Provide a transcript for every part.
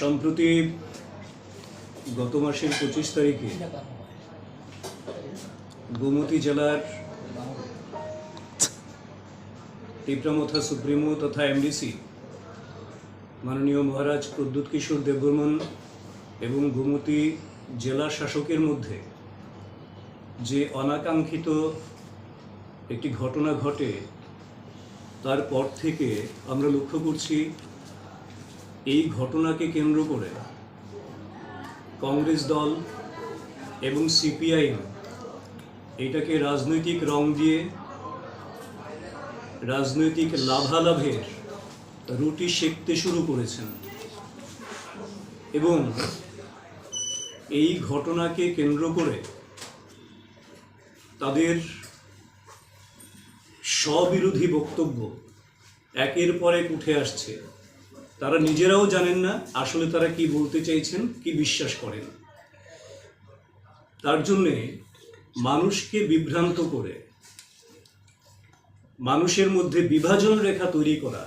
সম্প্রতি গত মাসের পঁচিশ তারিখে গোমতী জেলার টিপ্রামথা সুপ্রিমো তথা এমডিসি মাননীয় মহারাজ প্রদ্যুৎ কিশোর দেববর্মন এবং গোমতী জেলা শাসকের মধ্যে যে অনাকাঙ্ক্ষিত একটি ঘটনা ঘটে তারপর থেকে আমরা লক্ষ্য করছি এই ঘটনাকে কেন্দ্র করে কংগ্রেস দল এবং সিপিআইএম এটাকে রাজনৈতিক রং দিয়ে রাজনৈতিক লাভালাভের রুটি সেঁকতে শুরু করেছেন এবং এই ঘটনাকে কেন্দ্র করে তাদের স্ববিরোধী বক্তব্য একের পর এক উঠে আসছে। তারা নিজেরাও জানেন না আসলে তারা কি বলতে চাইছেন, কি বিশ্বাস করেন। তার জন্যে মানুষকে বিভ্রান্ত করে, মানুষের মধ্যে বিভাজন রেখা তৈরি করা,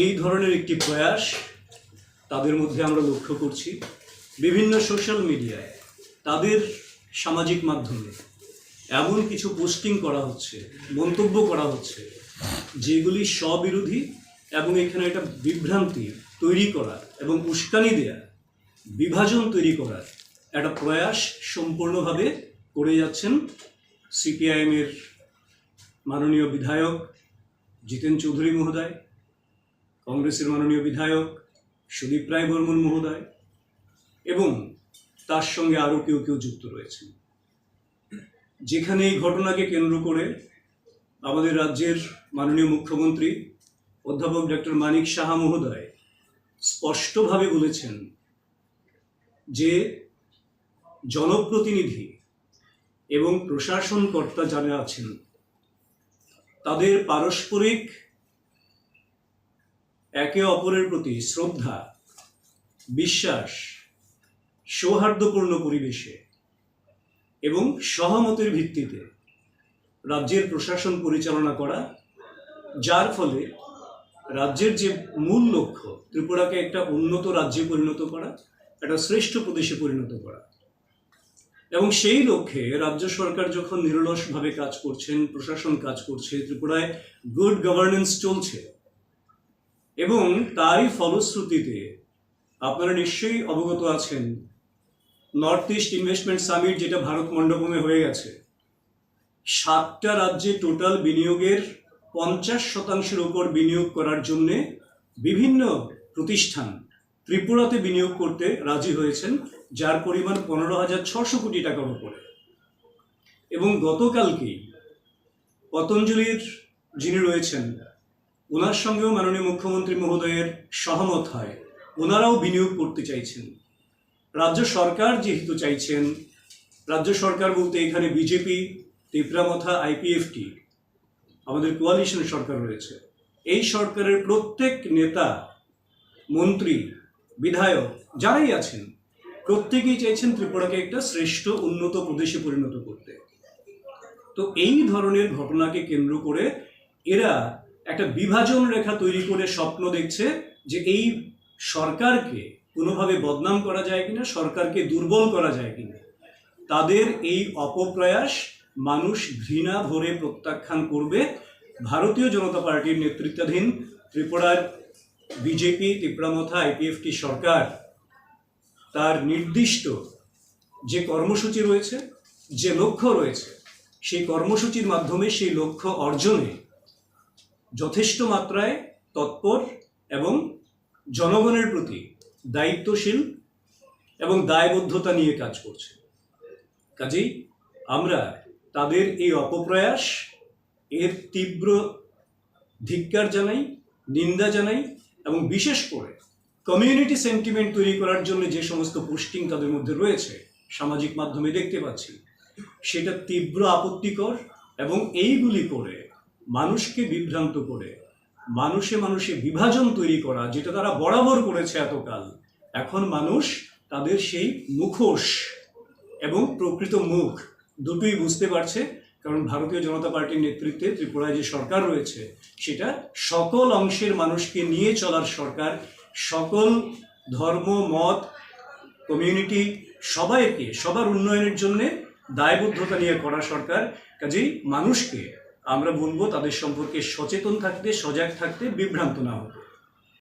এই ধরনের একটি প্রয়াস তাদের মধ্যে আমরা লক্ষ্য করছি। বিভিন্ন সোশ্যাল মিডিয়ায় তাদের সামাজিক মাধ্যমে এমন কিছু পোস্টিং করা হচ্ছে, মন্তব্য করা হচ্ছে, যেগুলি স্ববিরোধী এবং এখানে একটা বিভ্রান্তি তৈরি করা এবং উস্কানি দেয়া, বিভাজন তৈরি করার একটা প্রয়াস সম্পূর্ণভাবে করে যাচ্ছেন সিপিআইএমের মাননীয় বিধায়ক জিতেন চৌধুরী মহোদয়, কংগ্রেসের মাননীয় বিধায়ক সুদীপ রায় বর্মন মহোদয় এবং তার সঙ্গে আরও কেউ কেউ যুক্ত রয়েছেন। যেখানে এই ঘটনাকে কেন্দ্র করে আমাদের রাজ্যের মাননীয় মুখ্যমন্ত্রী অধ্যাপক ডক্টর মানিক সাহা মহোদয় স্পষ্টভাবে বলেছেন যে জনপ্রতিনিধি এবং প্রশাসনকর্তা যারা আছেন, তাদের পারস্পরিক একে অপরের প্রতি শ্রদ্ধা, বিশ্বাস, সৌহার্দ্যপূর্ণ পরিবেশে এবং সহমতের ভিত্তিতে রাজ্যের প্রশাসন পরিচালনা করা, যার ফলে রাজ্যের যে মূল লক্ষ্য, ত্রিপুরাকে একটা উন্নত রাজ্যে পরিণত করা, একটা শ্রেষ্ঠ প্রদেশে পরিণত করা। এবং সেই লক্ষ্যে রাজ্য সরকার যখন নিরলসভাবে কাজ করছেন, প্রশাসন কাজ করছে, ত্রিপুরায় গুড গভর্নেন্স চলছে, এবং তারই ফলশ্রুতিতে আপনারা নিশ্চয়ই অবগত আছেন নর্থ ইস্ট ইনভেস্টমেন্ট সামিট যেটা ভারত মণ্ডপমে হয়ে গেছে, সাতটা রাজ্যে টোটাল বিনিয়োগের পঞ্চাশ শতাংশের উপর বিনিয়োগ করার জন্যে বিভিন্ন প্রতিষ্ঠান ত্রিপুরাতে বিনিয়োগ করতে রাজি হয়েছেন, যার পরিমাণ পনেরো হাজার ছশো কোটি টাকার উপরে। এবং গতকালকেই পতঞ্জলির যিনি রয়েছেন, ওনার সঙ্গেও মাননীয় মুখ্যমন্ত্রী মহোদয়ের সহমত হয়, ওনারাও বিনিয়োগ করতে চাইছেন। রাজ্য সরকার যেহেতু চাইছেন, রাজ্য সরকার বলতে এখানে বিজেপি, তিপ্রামথা, আইপিএফটি আমাদের কোয়ালিশন সরকার রয়েছে। এই সরকারের প্রত্যেক নেতা, মন্ত্রী, বিধায়ক যারাই আছেন, প্রত্যেকেই চাইছেন ত্রিপুরাকে একটা শ্রেষ্ঠ, উন্নত প্রদেশে পরিণত করতে। তো এই ধরনের ঘটনাকে কেন্দ্র করে এরা একটা বিভাজন রেখা তৈরি করে স্বপ্ন দেখছে যে এই সরকারকে কোনোভাবে বদনাম করা যায় কিনা, সরকারকে দুর্বল করা যায় কিনা। তাদের এই অপপ্রয়াস মানুষ ঘৃণা ভরে প্রত্যাখ্যান করবে ভারতীয় জনতা পার্টির নেতৃত্বাধীন ত্রিপুরার বিজেপি ত্রিপুরামথা আইপিএফটি সরকার। তার নির্দিষ্ট যে কর্মসূচি রয়েছে, যে লক্ষ্য রয়েছে, সেই কর্মসূচির মাধ্যমে সেই লক্ষ্য অর্জনে যথেষ্ট মাত্রায় তৎপর এবং জনগণের প্রতি দায়িত্বশীল এবং দায়বদ্ধতা নিয়ে কাজ করছে। কাজেই আমরা তাদের এই অপপ্রয়াস, এর তীব্র ধিক্কার জানাই, নিন্দা জানাই এবং বিশেষ করে কমিউনিটি সেন্টিমেন্ট তৈরি করার জন্য যে সমস্ত পোস্টিং তাদের মধ্যে রয়েছে, সামাজিক মাধ্যমে দেখতে পাচ্ছি, সেটা তীব্র আপত্তিকর এবং এইগুলি করে মানুষকে বিভ্রান্ত করে, মানুষে মানুষে বিভাজন তৈরি করা, যেটা তারা বরাবর করেছে এতকাল, এখন মানুষ তাদের সেই মুখোশ এবং প্রকৃত মুখ দুটোই বুঝতে পারছে, কারণ ভারতীয় জনতা পার্টির নেতৃত্বে ত্রিপুরায় যে সরকার রয়েছে, সেটা সকল অংশের মানুষকে নিয়ে চলার সরকার, সকল ধর্ম, মত কমিউনিটি সবাইকে, সবার উন্নয়নের জন্যে দায়বদ্ধতা নিয়ে করা সরকার। কাজেই মানুষকে আমরা বলব, তাদের সম্পর্কে সচেতন থাকতে, সজাগ থাকতে, বিভ্রান্ত না হতে।